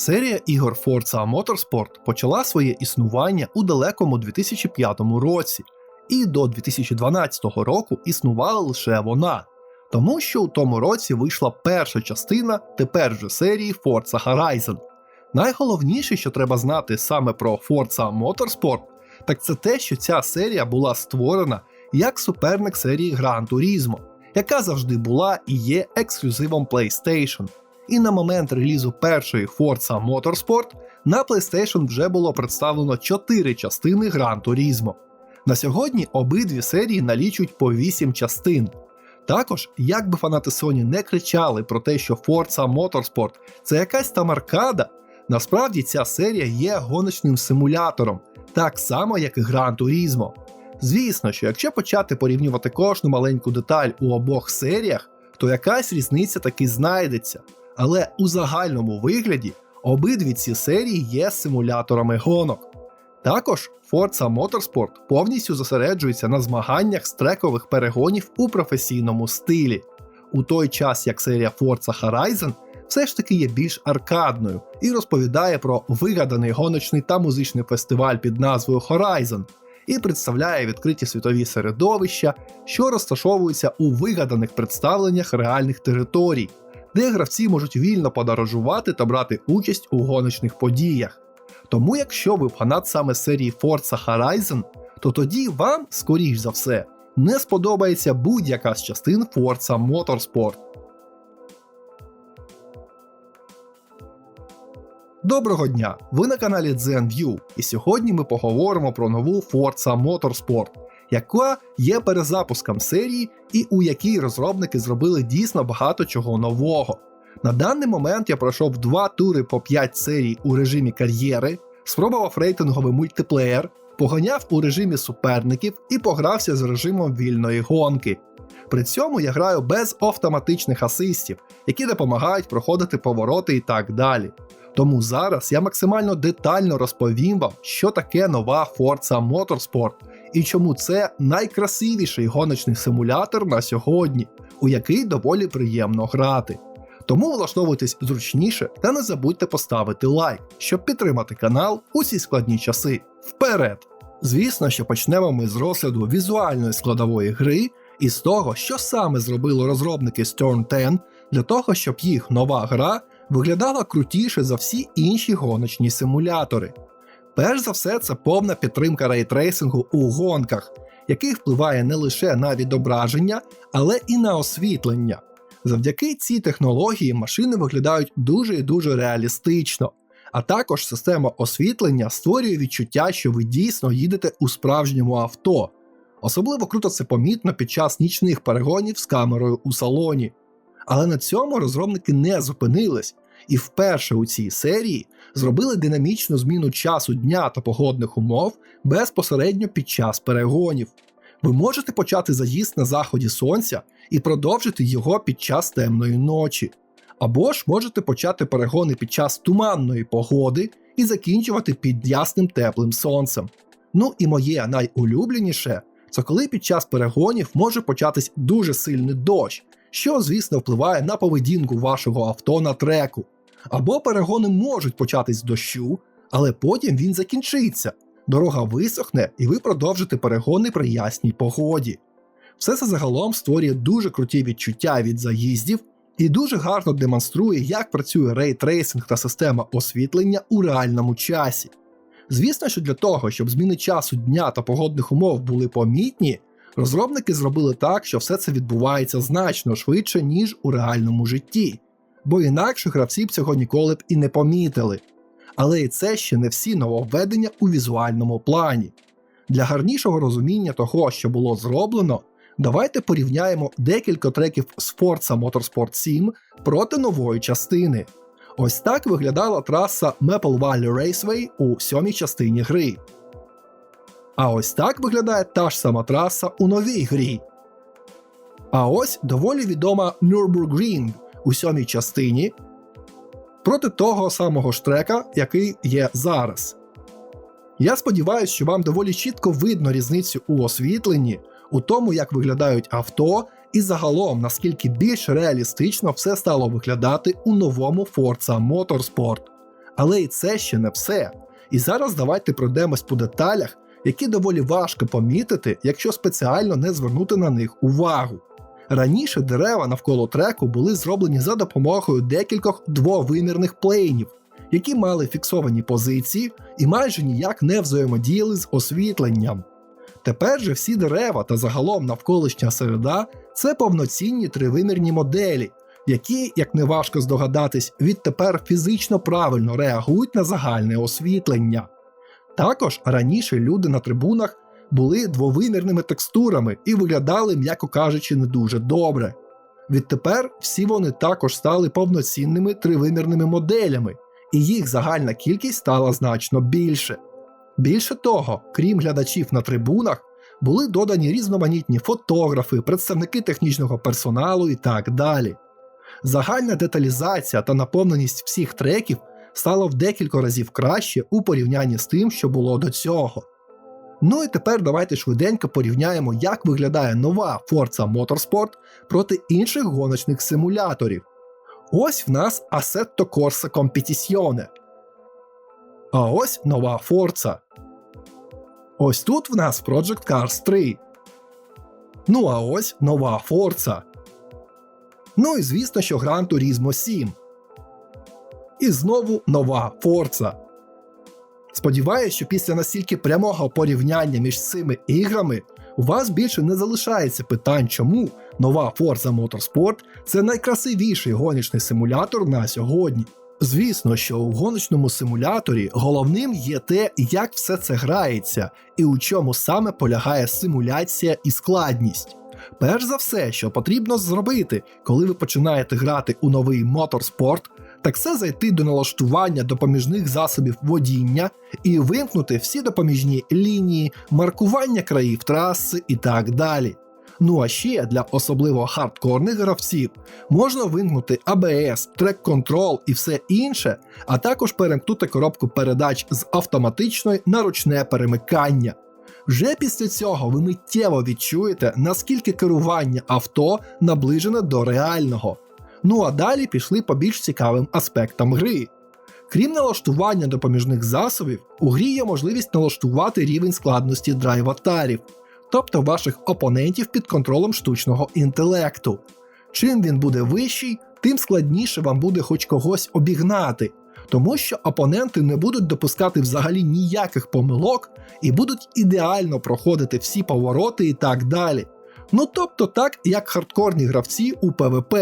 Серія ігор Forza Motorsport почала своє існування у далекому 2005 році, і до 2012 року існувала лише вона, тому що у тому році вийшла перша частина тепер же серії Forza Horizon. Найголовніше, що треба знати саме про Forza Motorsport, так це те, що ця серія була створена як суперник серії Gran Turismo, яка завжди була і є ексклюзивом PlayStation. І на момент релізу першої Forza Motorsport на PlayStation вже було представлено 4 частини Gran Turismo. На сьогодні обидві серії налічують по 8 частин. Також, як би фанати Sony не кричали про те, що Forza Motorsport це якась там аркада, насправді ця серія є гоночним симулятором, так само як і Gran Turismo. Звісно, що якщо почати порівнювати кожну маленьку деталь у обох серіях, то якась різниця таки знайдеться. Але у загальному вигляді обидві ці серії є симуляторами гонок. Також Forza Motorsport повністю зосереджується на змаганнях з трекових перегонів у професійному стилі, у той час як серія Forza Horizon все ж таки є більш аркадною і розповідає про вигаданий гоночний та музичний фестиваль під назвою Horizon, і представляє відкриті світові середовища, що розташовуються у вигаданих представленнях реальних територій, де гравці можуть вільно подорожувати та брати участь у гоночних подіях. Тому, якщо ви фанат саме серії Forza Horizon, то тоді вам, скоріш за все, не сподобається будь-яка з частин Forza Motorsport. Доброго дня! Ви на каналі ZenView, і сьогодні ми поговоримо про нову Forza Motorsport, яка є перезапуском серії і у якій розробники зробили дійсно багато чого нового. На даний момент я пройшов два тури по 5 серій у режимі кар'єри, спробував рейтинговий мультиплеєр, поганяв у режимі суперників і погрався з режимом вільної гонки. При цьому я граю без автоматичних асистів, які допомагають проходити повороти і так далі. Тому зараз я максимально детально розповім вам, що таке нова Forza Motorsport і чому це найкрасивіший гоночний симулятор на сьогодні, у який доволі приємно грати. Тому влаштовуйтесь зручніше та не забудьте поставити лайк, щоб підтримати канал у ці складні часи. Вперед! Звісно, що почнемо ми з розгляду візуальної складової гри і з того, що саме зробили розробники Stern 10 для того, щоб їх нова гра виглядала крутіше за всі інші гоночні симулятори. Перш за все, це повна підтримка рейтрейсингу у гонках, який впливає не лише на відображення, але і на освітлення. Завдяки цій технології машини виглядають дуже і дуже реалістично, а також система освітлення створює відчуття, що ви дійсно їдете у справжньому авто. Особливо круто це помітно під час нічних перегонів з камерою у салоні. Але на цьому розробники не зупинились, і вперше у цій серії зробили динамічну зміну часу дня та погодних умов безпосередньо під час перегонів. Ви можете почати заїзд на заході сонця і продовжити його під час темної ночі. Або ж можете почати перегони під час туманної погоди і закінчувати під ясним теплим сонцем. Ну і моє найулюбленіше це коли під час перегонів може початись дуже сильний дощ, що, звісно, впливає на поведінку вашого авто на треку. Або перегони можуть початись з дощу, але потім він закінчиться. Дорога висохне, і ви продовжите перегони при ясній погоді. Все це загалом створює дуже круті відчуття від заїздів і дуже гарно демонструє, як працює рейтрейсинг та система освітлення у реальному часі. Звісно, що для того, щоб зміни часу дня та погодних умов були помітні, розробники зробили так, що все це відбувається значно швидше, ніж у реальному житті, бо інакше гравці б цього ніколи б і не помітили. Але і це ще не всі нововведення у візуальному плані. Для гарнішого розуміння того, що було зроблено, давайте порівняємо декілька треків з Forza Motorsport 7 проти нової частини. Ось так виглядала траса Maple Valley Raceway у сьомій частині гри. А ось так виглядає та ж сама траса у новій грі. А ось доволі відома Nürburgring у сьомій частині проти того самого штрека, який є зараз. Я сподіваюся, що вам доволі чітко видно різницю у освітленні, у тому, як виглядають авто, і загалом наскільки більш реалістично все стало виглядати у новому Forza Motorsport. Але і це ще не все. І зараз давайте пройдемось по деталях, які доволі важко помітити, якщо спеціально не звернути на них увагу. Раніше дерева навколо треку були зроблені за допомогою декількох двовимірних плейнів, які мали фіксовані позиції і майже ніяк не взаємодіяли з освітленням. Тепер же всі дерева та загалом навколишня середа це повноцінні тривимірні моделі, які, як не важко здогадатись, відтепер фізично правильно реагують на загальне освітлення. Також раніше люди на трибунах були двовимірними текстурами і виглядали, м'яко кажучи, не дуже добре. Відтепер всі вони також стали повноцінними тривимірними моделями, і їх загальна кількість стала значно більше. Більше того, крім глядачів на трибунах, були додані різноманітні фотографи, представники технічного персоналу і так далі. Загальна деталізація та наповненість всіх треків стало в декілька разів краще у порівнянні з тим, що було до цього. Ну і тепер давайте швиденько порівняємо, як виглядає нова Forza Motorsport проти інших гоночних симуляторів. Ось в нас Assetto Corsa Competizione. А ось нова Forza. Ось тут в нас Project Cars 3. Ну а ось нова Forza. Ну і звісно, що Gran Turismo 7. І знову нова Forza. Сподіваюсь, що після настільки прямого порівняння між цими іграми у вас більше не залишається питань, чому нова Forza Motorsport це найкрасивіший гоночний симулятор на сьогодні. Звісно, що у гоночному симуляторі головним є те, як все це грається, і у чому саме полягає симуляція і складність. Перш за все, що потрібно зробити, коли ви починаєте грати у новий моторспорт, так це зайти до налаштування допоміжних засобів водіння і вимкнути всі допоміжні лінії, маркування країв траси і так далі. Ну а ще для особливо хардкорних гравців можна вимкнути ABS, трек контрол і все інше, а також перемкнути коробку передач з автоматичної на ручне перемикання. Вже після цього ви миттєво відчуєте, наскільки керування авто наближене до реального. Ну а далі пішли по більш цікавим аспектам гри. Крім налаштування допоміжних засобів, у грі є можливість налаштувати рівень складності драйв-атарів, тобто ваших опонентів під контролем штучного інтелекту. Чим він буде вищий, тим складніше вам буде хоч когось обігнати, тому що опоненти не будуть допускати взагалі ніяких помилок і будуть ідеально проходити всі повороти і так далі. Ну тобто так, як хардкорні гравці у ПВП.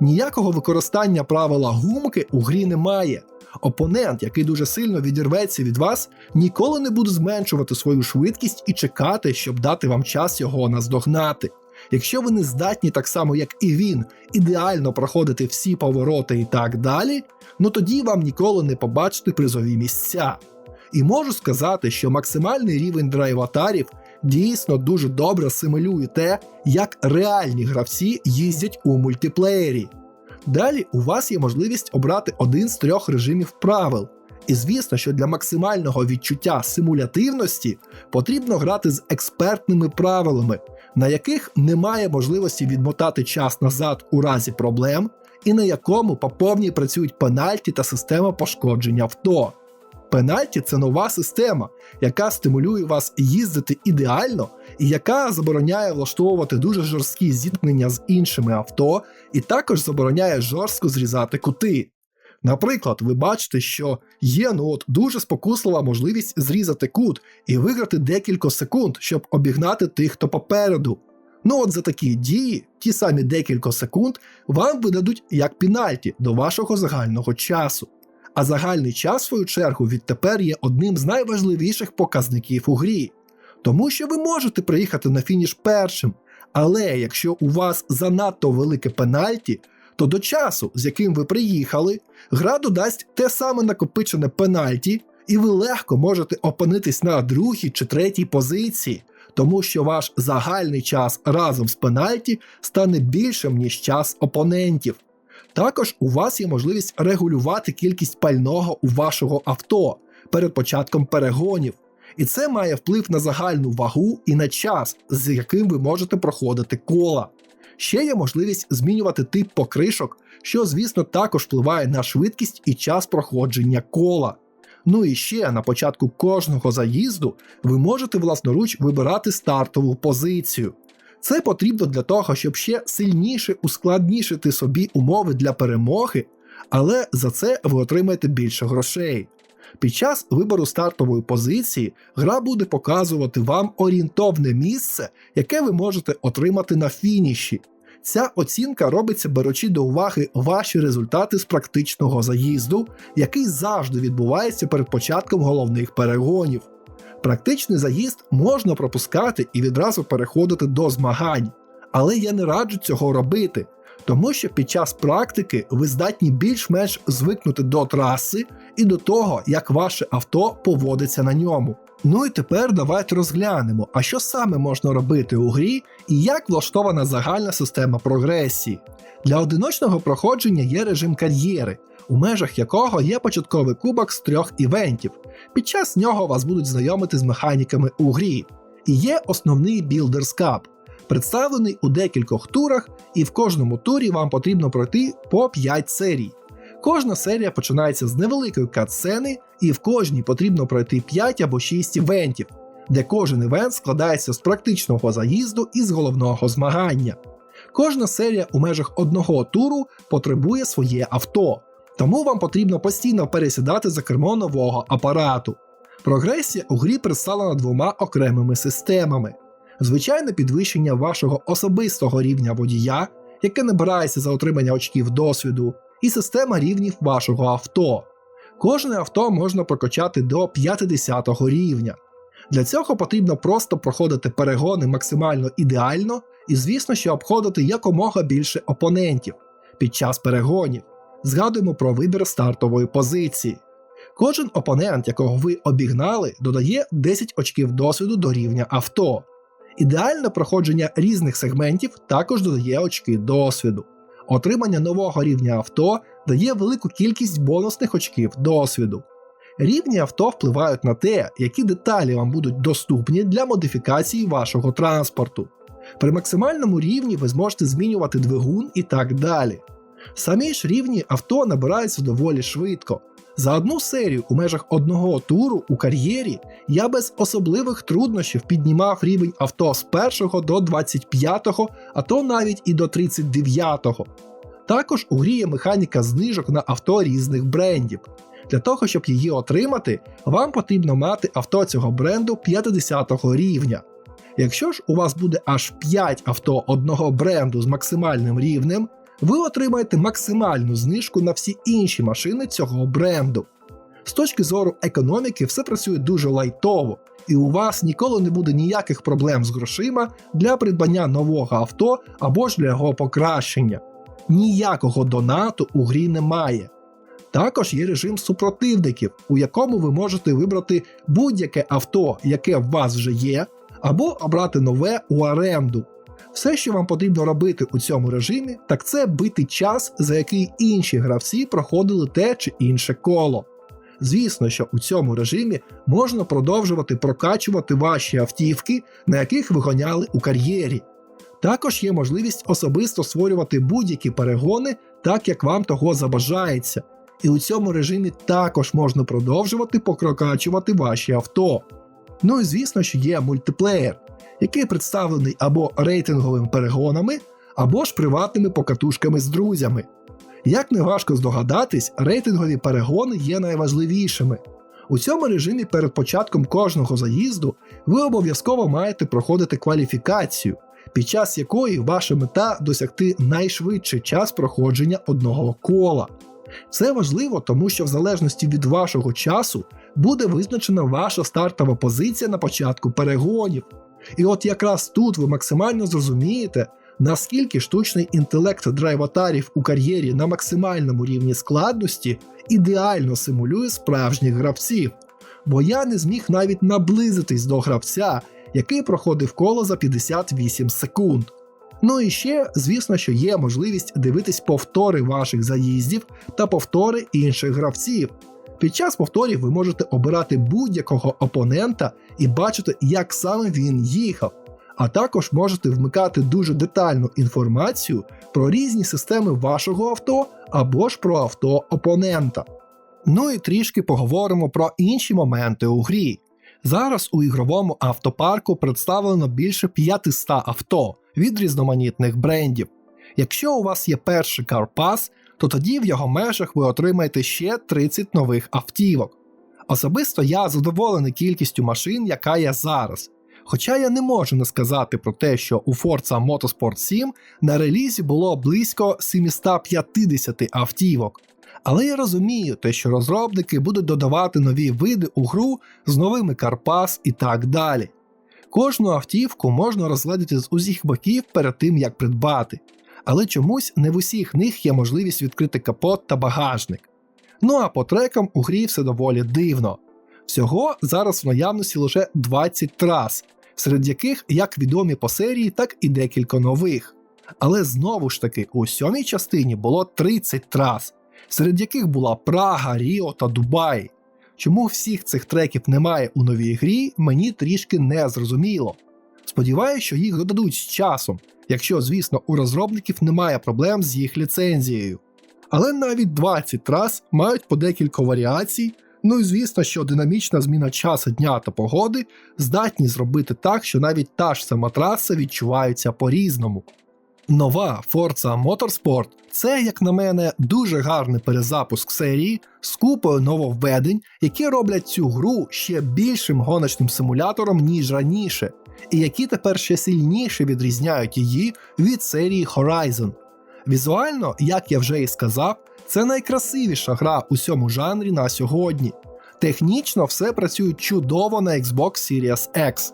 Ніякого використання правила гумки у грі немає. Опонент, який дуже сильно відірветься від вас, ніколи не буде зменшувати свою швидкість і чекати, щоб дати вам час його наздогнати. Якщо ви не здатні так само, як і він, ідеально проходити всі повороти і так далі, ну тоді вам ніколи не побачити призові місця. І можу сказати, що максимальний рівень драйватарів дійсно дуже добре симулює те, як реальні гравці їздять у мультиплеєрі. Далі у вас є можливість обрати один з трьох режимів правил. І звісно, що для максимального відчуття симулятивності потрібно грати з експертними правилами, на яких немає можливості відмотати час назад у разі проблем, і на якому по повній працюють пенальті та система пошкодження авто. Пенальті це нова система, яка стимулює вас їздити ідеально і яка забороняє влаштовувати дуже жорсткі зіткнення з іншими авто, і також забороняє жорстко зрізати кути. Наприклад, ви бачите, що є ну от дуже спокуслива можливість зрізати кут і виграти декілька секунд, щоб обігнати тих, хто попереду. Ну от за такі дії, ті самі декілька секунд, вам видадуть як пенальті до вашого загального часу. А загальний час, в свою чергу, відтепер є одним з найважливіших показників у грі. Тому що ви можете приїхати на фініш першим, але якщо у вас занадто велике пенальті, то до часу, з яким ви приїхали, гра додасть те саме накопичене пенальті, і ви легко можете опинитись на другій чи третій позиції, тому що ваш загальний час разом з пенальті стане більшим, ніж час опонентів. Також у вас є можливість регулювати кількість пального у вашого авто перед початком перегонів, і це має вплив на загальну вагу і на час, з яким ви можете проходити кола. Ще є можливість змінювати тип покришок що, звісно, також впливає на швидкість і час проходження кола. Ну і ще на початку кожного заїзду ви можете власноруч вибирати стартову позицію. Це потрібно для того, щоб ще сильніше ускладнішити собі умови для перемоги, але за це ви отримаєте більше грошей. Під час вибору стартової позиції гра буде показувати вам орієнтовне місце, яке ви можете отримати на фініші. Ця оцінка робиться беручи до уваги ваші результати з практичного заїзду, який завжди відбувається перед початком головних перегонів. Практичний заїзд можна пропускати і відразу переходити до змагань, але я не раджу цього робити, тому що під час практики ви здатні більш-менш звикнути до траси і до того, як ваше авто поводиться на ньому. Ну і тепер давайте розглянемо, а що саме можна робити у грі і як влаштована загальна система прогресії. Для одиночного проходження є режим кар'єри, у межах якого є початковий кубок з трьох івентів. Під час нього вас будуть знайомити з механіками у грі. І є основний Builders Cup, представлений у декількох турах, і в кожному турі вам потрібно пройти по 5 серій. Кожна серія починається з невеликої катсцени, і в кожній потрібно пройти 5 або 6 івентів, де кожен івент складається з практичного заїзду і з головного змагання. Кожна серія у межах одного туру потребує своє авто, тому вам потрібно постійно пересідати за кермо нового апарату. Прогресія у грі представлена двома окремими системами: звичайне підвищення вашого особистого рівня водія, яке набирається за отримання очків досвіду, і система рівнів вашого авто. Кожне авто можна прокачати до 50 рівня. Для цього потрібно просто проходити перегони максимально ідеально і, звісно, що обходити якомога більше опонентів під час перегонів. Згадуємо про вибір стартової позиції. Кожен опонент, якого ви обігнали, додає 10 очків досвіду до рівня авто. Ідеальне проходження різних сегментів також додає очки досвіду. Отримання нового рівня авто дає велику кількість бонусних очків досвіду. Рівні авто впливають на те, які деталі вам будуть доступні для модифікації вашого транспорту. При максимальному рівні ви зможете змінювати двигун і так далі. Самі ж рівні авто набираються доволі швидко. За одну серію у межах одного туру у кар'єрі я без особливих труднощів піднімав рівень авто з 1 до 25, а то навіть і до 39. Також у грі є механіка знижок на авто різних брендів. Для того, щоб її отримати, вам потрібно мати авто цього бренду 50 рівня. Якщо ж у вас буде аж 5 авто одного бренду з максимальним рівнем, ви отримаєте максимальну знижку на всі інші машини цього бренду. З точки зору економіки, все працює дуже лайтово, і у вас ніколи не буде ніяких проблем з грошима для придбання нового авто або ж для його покращення. Ніякого донату у грі немає. Також є режим супротивників, у якому ви можете вибрати будь-яке авто, яке в вас вже є, або обрати нове у оренду. Все, що вам потрібно робити у цьому режимі, так це бити час, за який інші гравці проходили те чи інше коло. Звісно, що у цьому режимі можна продовжувати прокачувати ваші автівки, на яких ви гоняли у кар'єрі. Також є можливість особисто створювати будь-які перегони, так як вам того забажається. І у цьому режимі також можна продовжувати прокачувати ваші авто. Ну і звісно, що є мультиплеєр, який представлений або рейтинговими перегонами, або ж приватними покатушками з друзями. Як не важко здогадатись, рейтингові перегони є найважливішими. У цьому режимі перед початком кожного заїзду ви обов'язково маєте проходити кваліфікацію, під час якої ваша мета досягти найшвидший час проходження одного кола. Це важливо, тому що в залежності від вашого часу буде визначена ваша стартова позиція на початку перегонів. І от якраз тут ви максимально зрозумієте, наскільки штучний інтелект драйватарів у кар'єрі на максимальному рівні складності ідеально симулює справжніх гравців. Бо я не зміг навіть наблизитись до гравця, який проходив коло за 58 секунд. Ну і ще, звісно, що є можливість дивитись повтори ваших заїздів та повтори інших гравців. Під час повторів ви можете обирати будь-якого опонента і бачити, як саме він їхав. а також можете вмикати дуже детальну інформацію про різні системи вашого авто або ж про авто опонента. Ну і трішки поговоримо про інші моменти у грі. Зараз у ігровому автопарку представлено більше 500 авто від різноманітних брендів. Якщо у вас є перший CarPass, то тоді в його межах ви отримаєте ще 30 нових автівок. Особисто я задоволений кількістю машин, яка є зараз. Хоча я не можу не сказати про те, що у Forza Motorsport 7 на релізі було близько 750 автівок. Але я розумію те, що розробники будуть додавати нові види у гру з новими Карпас і так далі. Кожну автівку можна розглядати з усіх боків перед тим, як придбати, але чомусь не в усіх них є можливість відкрити капот та багажник. Ну а по трекам у грі все доволі дивно. Всього зараз в наявності лише 20 трас, серед яких як відомі по серії, так і декілька нових. Але знову ж таки, у сьомій частині було 30 трас, серед яких була Прага, Ріо та Дубай. Чому всіх цих треків немає у новій грі, мені трішки не зрозуміло. Сподіваюся, що їх додадуть з часом, якщо, звісно, у розробників немає проблем з їх ліцензією. Але навіть 20 трас мають по декілька варіацій, ну і звісно, що динамічна зміна часу дня та погоди здатні зробити так, що навіть та ж сама траса відчувається по-різному. Нова Forza Motorsport це, як на мене, дуже гарний перезапуск серії з купою нововведень, які роблять цю гру ще більшим гоночним симулятором, ніж раніше, і які тепер ще сильніше відрізняють її від серії Horizon. Візуально, як я вже і сказав, це найкрасивіша гра у цьому жанрі на сьогодні. Технічно все працює чудово на Xbox Series X.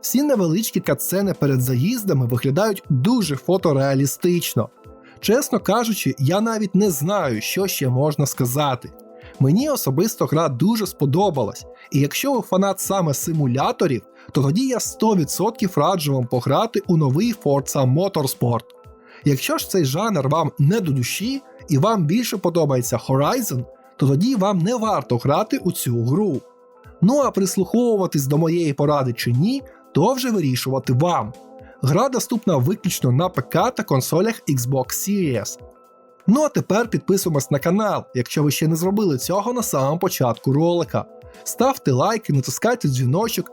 Всі невеличкі катсцени перед заїздами виглядають дуже фотореалістично. Чесно кажучи, я навіть не знаю, що ще можна сказати. Мені особисто гра дуже сподобалась, і якщо ви фанат саме симуляторів, то тоді я 100% раджу вам пограти у новий Forza Motorsport. Якщо ж цей жанр вам не до душі і вам більше подобається Horizon, то тоді вам не варто грати у цю гру. Ну а прислуховуватись до моєї поради чи ні, то вже вирішувати вам. Гра доступна виключно на ПК та консолях Xbox Series. Ну а тепер підписуємось на канал, якщо ви ще не зробили цього на самому початку ролика. Ставте лайки, натискайте дзвіночок,